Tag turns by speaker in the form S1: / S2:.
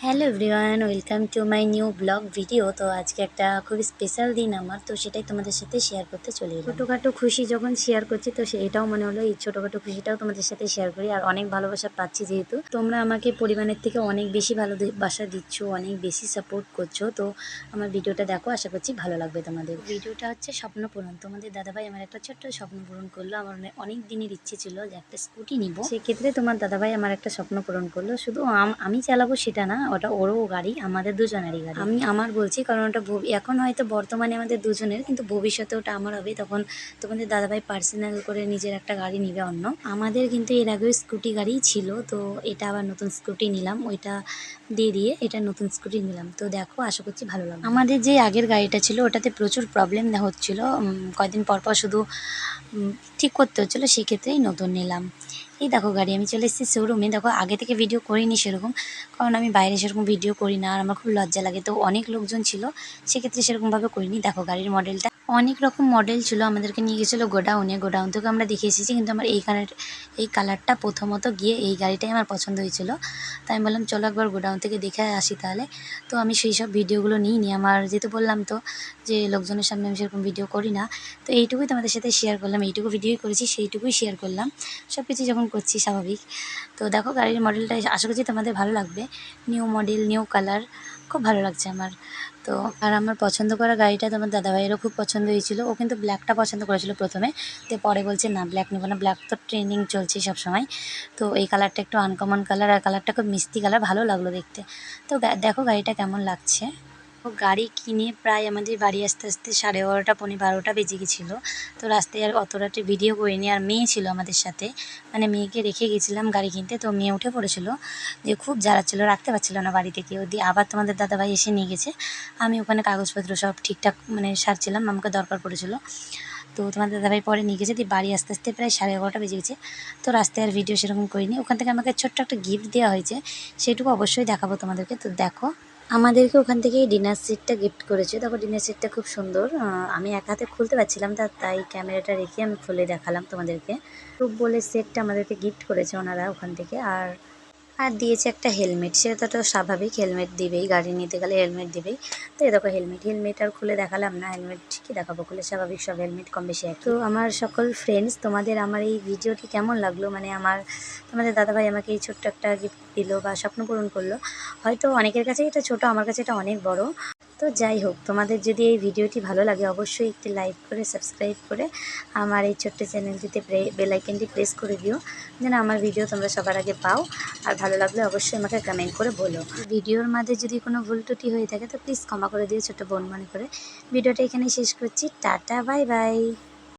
S1: Hello everyone welcome to my new blog video. তো আজকে একটা খুবই স্পেশাল দিন আমার তো সেটাই তোমাদের সাথে শেয়ার করতে চলে এলাম। ছোটোখাটো খুশি যখন শেয়ার করছি তো সেটাও মনে হলো এই ছোটোখাটো খুশিটাও তোমাদের সাথে শেয়ার করি। আর অনেক ভালোবাসা পাচ্ছি যেহেতু। তোমরা আমাকে পরিমাণের থেকে অনেক বেশি ভালোবাসা দিচ্ছ অনেক বেশি সাপোর্ট করছ। তো আমার ভিডিওটা দেখো আশা করছি ভালো লাগবে তোমাদের। ভিডিওটা হচ্ছে স্বপ্ন পূরণ। তোমাদের দাদাভাই আমার একটা ছোট্ট স্বপ্ন পূরণ করল। আমার অনেক- অনেক দিনের ইচ্ছে ছিল যে একটা স্কুটি নিব। সেক্ষেত্রে তোমার দাদাভাই আমার একটা স্বপ্ন পূরণ করল। শুধু আমি চালাবো সেটা না ওটা ওরও গাড়ি আমাদের দুজনেরই গাড়ি। আমি আমার বলছি কারণ ওটা এখন হয়তো বর্তমানে আমাদের দুজনের কিন্তু ভবিষ্যতে ওটা আমার হবে। তখন তোমাদের দাদাভাই পার্সোনাল করে নিজের একটা গাড়ি নিবে অন্য। আমাদের কিন্তু এর আগেও স্কুটি গাড়িই ছিল তো এটা আবার নতুন স্কুটি নিলাম। ওইটা দিয়ে দিয়ে এটা নতুন স্কুটি নিলাম। তো দেখো আশা করছি ভালো লাগবে। আমাদের যে আগের গাড়িটা ছিল ওটাতে প্রচুর প্রবলেম হচ্ছিল। উম, কয়দিন পর পর শুধু ঠিক করতে হচ্ছিল সেক্ষেত্রেই নতুন নিলাম। এই দেখো গাড়ি, আমি চলে এসেছি শোরুমে দেখো, আগে থেকে ভিডিও করিনি সেরকম, কারণ আমি বাইরে সেরকম ভিডিও করি না, আর আমার খুব লজ্জা লাগে। তো অনেক লোকজন ছিল, সেক্ষেত্রে সেরকমভাবে করিনি। দেখো, গাড়ির মডেলটা অনেক রকম মডেল ছিল, আমাদেরকে নিয়ে গেছিল গোডাউনে। গোডাউন থেকে আমরা দেখে এসেছি কিন্তু আমার এই কালার, এই কালারটা প্রথমত গিয়ে এই গাড়িটাই আমার পছন্দ হয়েছিল। তাই আমি বললাম, চলো একবার গোডাউন থেকে দেখে আসি তাহলে। তো আমি সেই সব ভিডিওগুলো নিইনি। আমার যেহেতু বললাম তো যে লোকজনের সামনে আমি সেরকম ভিডিও করি না, তো এইটুকুই তোমাদের সাথে শেয়ার করলাম। এইটুকু ভিডিওই করেছি, সেইটুকুই শেয়ার করলাম। সব কিছু যখন করছি, স্বাভাবিক। তো দেখো, গাড়ির মডেলটা আশা করছি তোমাদের ভালো লাগবে। নিউ মডেল নিউ কালার খুব ভালো লাগছে আমার। তো আর আমার পছন্দ করা গাড়িটা তোমার দাদাভাইয়েরও খুব পছন্দ হয়েছিল। ও কিন্তু ব্ল্যাকটা পছন্দ করেছিল প্রথমে। তো পরে বলছে, না ব্ল্যাক নেব না। ব্ল্যাক তো ট্রেনিং চলছে সব সময় তো এই কালারটা একটু আনকমন কালার আর কালারটা খুব মিষ্টি কালার ভালো লাগল দেখতে। তো দেখো গাড়িটা কেমন লাগছে। গাড়ি কিনে প্রায় আমাদের বাড়ি আসতে আসতে সাড়ে এগারোটা, পৌনে বারোটা বেজে গেছিল। তো রাস্তায় আর অত রাতে ভিডিও করিনি, আর মেয়ে ছিল আমাদের সাথে। মানে মেয়েকে রেখে গেছিলাম গাড়ি কিনতে, তো মেয়ে উঠে পড়েছিল। যে খুব জ্বালাচ্ছিলো, রাখতে পারছিল না বাড়িতে কেউ। দিয়ে আবার তোমাদের দাদাভাই এসে নিয়ে গেছে। আমি ওখানে কাগজপত্র সব ঠিকঠাক মানে সারছিলাম আমাকে দরকার পড়েছিল। তো তোমাদের দাদাভাই পরে নিয়ে গেছে। দিয়ে বাড়ি আস্তে আস্তে প্রায় সাড়ে এগারোটা বেজে গেছে। তো রাস্তায় আর ভিডিও সেরকম করিনি। ওখান থেকে আমাকে ছোট্ট একটা গিফট দেওয়া হয়েছে। সেটুকু অবশ্যই দেখাবো তোমাদেরকে। তো দেখো আমাদেরকে ওখান থেকে ডিনার সেটটা গিফট করেছে। তখন ডিনার সেটটা খুব সুন্দর। আমি এক হাতে খুলতে পারছিলাম, তা তাই ক্যামেরাটা রেখে আমি খুলে দেখালাম তোমাদেরকে। খুব বলে সেটটা আমাদেরকে গিফট করেছে ওনারা ওখান থেকে। আর আর দিয়েছে একটা হেলমেট। সেটা তো স্বাভাবিক হেলমেট দিবেই, গাড়ি নিতে গেলে হেলমেট দিবেই। তো এই দেখো হেলমেট হেলমেট আর খুলে দেখালাম না, হেলমেট কি দেখাবো, খুলে স্বাভাবিক সব হেলমেট কম বেশি তো আমার সকল ফ্রেন্ডস তোমাদের আমার এই ভিডিওটি কেমন লাগল? মানে আমার, তোমাদের দাদাভাই আমাকে এই ছোট্ট একটা গিফট দিলো বা স্বপ্ন পূরণ করল। হয়তো অনেকের কাছে এটা ছোট, আমার কাছে এটা অনেক বড়। তো যাই হোক, তোমাদের যদি এই ভিডিওটি ভালো লাগে, অবশ্যই একটি লাইক করে সাবস্ক্রাইব করে আমার এই ছোট্ট চ্যানেলটিতে বেলাইকেনটি প্রেস করে দিও, যেন আমার ভিডিও তোমরা সবার আগে পাও। আর ভালো লাগলে অবশ্যই আমাকে কমেন্ট করে বলো। ভিডিওর মাঝে যদি কোনো ভুল টুটি হয়ে থাকে, তো প্লিজ ক্ষমা করে দিও ছোট বোন মনে করে। ভিডিওটা এখানে শেষ করছি। Tata bye bye